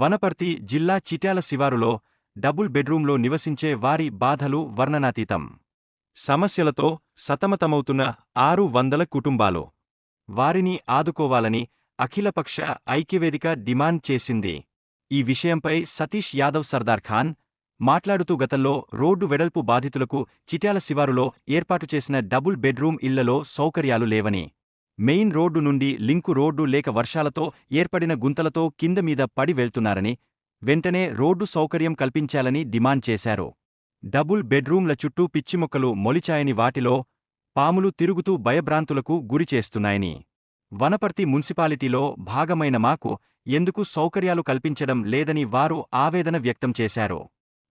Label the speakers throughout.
Speaker 1: వనపర్తి జిల్లా చిట్యాల శివారులో డబుల్ బెడ్రూంలో నివసించే వారి బాధలు వర్ణనాతీతం. సమస్యలతో సతమతమవుతున్న ఆరు వందల కుటుంబాలు. వారిని ఆదుకోవాలని అఖిలపక్ష ఐక్యవేదిక డిమాండ్ చేసింది. ఈ విషయంపై సతీష్ యాదవ్ సర్దార్ ఖాన్ మాట్లాడుతూ గతంలో రోడ్డు వెడల్పు బాధితులకు చిట్యాల శివారులో ఏర్పాటు చేసిన డబుల్ బెడ్రూం ఇళ్ళలో సౌకర్యాలు లేవని మెయిన్ రోడ్డు నుండి లింకు రోడ్డు లేక వర్షాలతో ఏర్పడిన గుంతలతో కింద మీద పడి వెళ్తున్నారని వెంటనే రోడ్డు సౌకర్యం కల్పించాలని డిమాండ్ చేశారు. డబుల్ బెడ్రూంల చుట్టూ పిచ్చిమొక్కలు మొలిచాయని వాటిలో పాములు తిరుగుతూ భయభ్రాంతులకు గురిచేస్తున్నాయని వనపర్తి మున్సిపాలిటీలో భాగమైన మాకు ఎందుకు సౌకర్యాలు కల్పించడం లేదని వారు ఆవేదన వ్యక్తం చేశారు.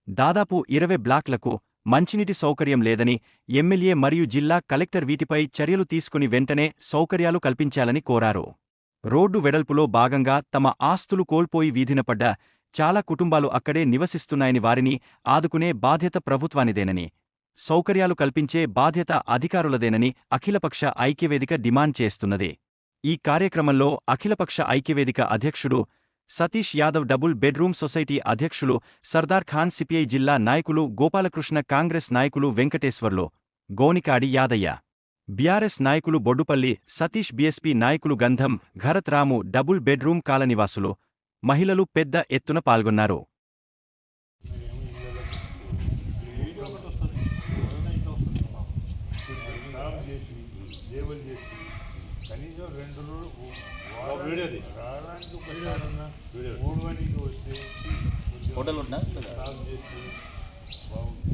Speaker 1: దాదాపు ఇరవై బ్లాక్లకు మంచినీటి సౌకర్యం లేదని ఎమ్మెల్యే మరియు జిల్లా కలెక్టర్ వీటిపై చర్యలు తీసుకుని వెంటనే సౌకర్యాలు కల్పించాలని కోరారు. రోడ్డు వెడల్పులో భాగంగా తమ ఆస్తులు కోల్పోయి వీధినపడ్డ చాలా కుటుంబాలు అక్కడే నివసిస్తున్నాయని వారిని ఆదుకునే బాధ్యత ప్రభుత్వానిదేనని సౌకర్యాలు కల్పించే బాధ్యత అధికారులదేనని అఖిలపక్ష ఐక్యవేదిక డిమాండ్ చేస్తున్నది. ఈ కార్యక్రమంలో అఖిలపక్ష ఐక్యవేదిక అధ్యక్షుడు Satish Yadav double bedroom society అధ్యక్షులు సర్దార్ ఖాన్ సిపిఐ జిల్లా నాయకులు గోపాలకృష్ణ కాంగ్రెస్ నాయకులు వెంకటేశ్వర్లో గోనికాడి యాదయ్య. బీఆర్ఎస్ నాయకులు బొడ్డుపల్లి సతీష్ బీఎస్పీ నాయకులు గంధం భరత్ రాము డబుల్ బెడ్రూమ్ కాలనివాసులు మహిళలు పెద్ద ఎత్తున పాల్గొన్నారు.
Speaker 2: కనీసం రెండు రోజులు
Speaker 3: వీడియోది.
Speaker 2: రావడానికి ఒకసారన్నా మూడు గంటకి వస్తే
Speaker 4: హోటల్ ఉందా?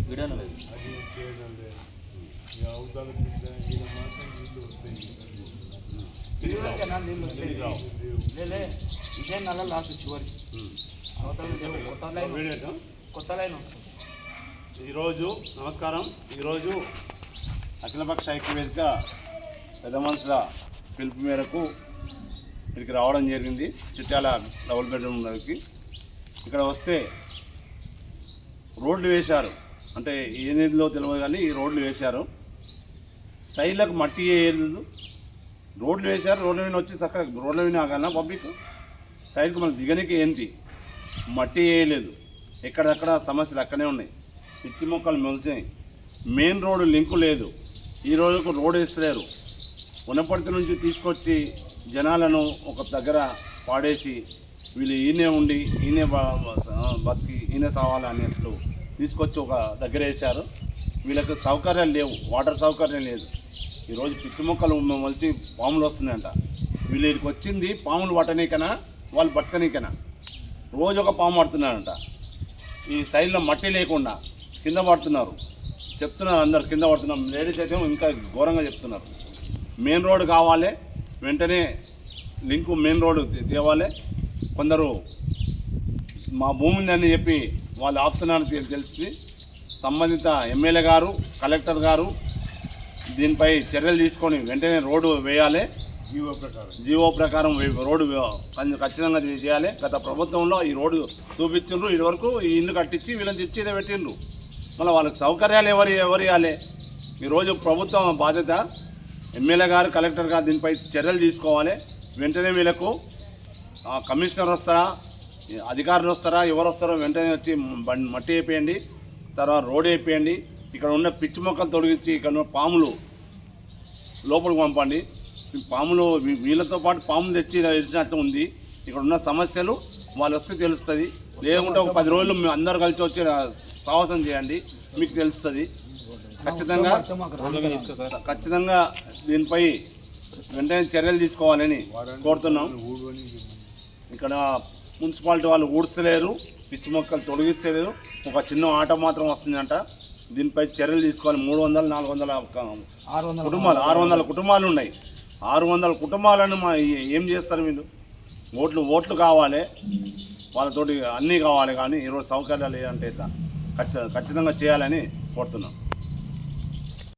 Speaker 4: వీడియో లేదు.
Speaker 2: అది చేయడం లేదు. ఇక అవతల మాత్రం నీళ్ళు వస్తాయి.
Speaker 4: ఇదే నల్ల లాస్ట్ చివరి. అవతల నుంచి కొత్త లైన్
Speaker 3: వీడియో
Speaker 4: కొత్త లైన్ వస్తుంది.
Speaker 3: ఈరోజు నమస్కారం. ఈరోజు అఖిలపక్ష ఐక్యవేదిక పెద్ద మనుషుల పిలుపు మేరకు ఇక్కడికి రావడం జరిగింది. చిట్యాల డబుల్ బెడ్రూమ్ దగ్గరికి ఇక్కడ వస్తే రోడ్లు వేశారు. అంటే ఏ నిధిలో తెలియదు కానీ ఈ రోడ్లు వేశారు. సైడ్లకు మట్టి వేయలేదు రోడ్లు వేశారు. రోడ్ల మీద వచ్చి చక్కగా రోడ్ల మీద ఆగాల పబ్లిక్? సైడ్కి మనం దిగనికి ఏంటి? మట్టి వేయలేదు ఎక్కడెక్కడ సమస్యలు అక్కడే ఉన్నాయి. పిచ్చి మొక్కలు మొలిచాయి. మెయిన్ రోడ్డు లింకు లేదు. ఈ రోజుకు రోడ్డు వేస్తలేరు. ఉన్నపర్తి నుంచి తీసుకొచ్చి జనాలను ఒక దగ్గర పాడేసి వీళ్ళు ఈయనే ఉండి ఈయనే బతికి ఈయనే సావాలి అనేట్లు తీసుకొచ్చి ఒక దగ్గర వేశారు. వీళ్ళకి సౌకర్యాలు లేవు వాటర్ సౌకర్యం లేదు. ఈరోజు పిచ్చి మొక్కలు మలిచి పాములు వస్తున్నాయంట. వీళ్ళకి వచ్చింది పాములు పట్టనీకనా వాళ్ళు బతకనీకనా? రోజు ఒక పాము పడుతున్నారంట ఈ సైడ్లో మట్టి లేకుండా కింద పడుతున్నారు. చెప్తున్నారు అందరు కింద పడుతున్నాం లేడీస్ అయితే ఇంకా ఘోరంగా చెప్తున్నారు. మెయిన్ రోడ్ కావాలి వెంటనే లింకు మెయిన్ రోడ్ తేవాలి. కొందరు మా భూమి ఉందని చెప్పి వాళ్ళు ఆపుతున్నారని తెలిసింది. సంబంధిత ఎమ్మెల్యే గారు కలెక్టర్ గారు దీనిపై చర్యలు తీసుకొని వెంటనే రోడ్డు వేయాలి.
Speaker 2: జీవో ప్రకారం.
Speaker 3: జీవో ప్రకారం రోడ్డు ఖచ్చితంగా చేయాలి. గత ప్రభుత్వంలో ఈ రోడ్డు చూపించిండ్రు. ఇది వరకు ఈ ఇల్లు కట్టించి వీళ్ళని తెచ్చి పెట్టిండ్రు. మళ్ళీ వాళ్ళకి సౌకర్యాలు ఎవరు ఎవరు ఇవ్వాలి ఈరోజు ప్రభుత్వం బాధ్యత ఎమ్మెల్యే గారు కలెక్టర్ గారు దీనిపై చర్యలు తీసుకోవాలి. వెంటనే వీళ్ళకు కమిషనర్ వస్తారా అధికారులు వస్తారా ఎవరు వస్తారో వెంటనే వచ్చి మట్టి వేపేయండి. తర్వాత రోడ్ వేపేయండి. ఇక్కడ ఉన్న పిచ్చి మొక్కలు తొలగించి ఇక్కడ ఉన్న పాములు లోపలికి పంపండి. పాములు వీళ్ళతో పాటు పాములు తెచ్చి తెలిసినట్టు ఉంది. ఇక్కడ ఉన్న సమస్యలు వాళ్ళు వస్తే తెలుస్తుంది. లేకుంటే ఒక పది రోజులు మేము అందరు కలిసి వచ్చి సాహసం చేయండి. మీకు తెలుస్తుంది. ఖచ్చితంగా ఖచ్చితంగా దీనిపై వెంటనే చర్యలు తీసుకోవాలని కోరుతున్నాం. ఇక్కడ మున్సిపాలిటీ వాళ్ళు ఊడ్చలేరు పిచ్చి మొక్కలు తొలగిస్తలేరు ఒక చిన్న ఆట మాత్రం వస్తుందంట. దీనిపై చర్యలు తీసుకోవాలి. మూడు వందల నాలుగు వందల కుటుంబాలు ఆరు వందల కుటుంబాలు ఉన్నాయి. ఆరు వందల కుటుంబాలను మా ఏం చేస్తారు వీళ్ళు? ఓట్లు ఓట్లు కావాలి. వాళ్ళతోటి అన్నీ కావాలి కానీ ఈరోజు సౌకర్యాలు ఏంటంటే ఖచ్చితంగా చేయాలని కోరుతున్నాం.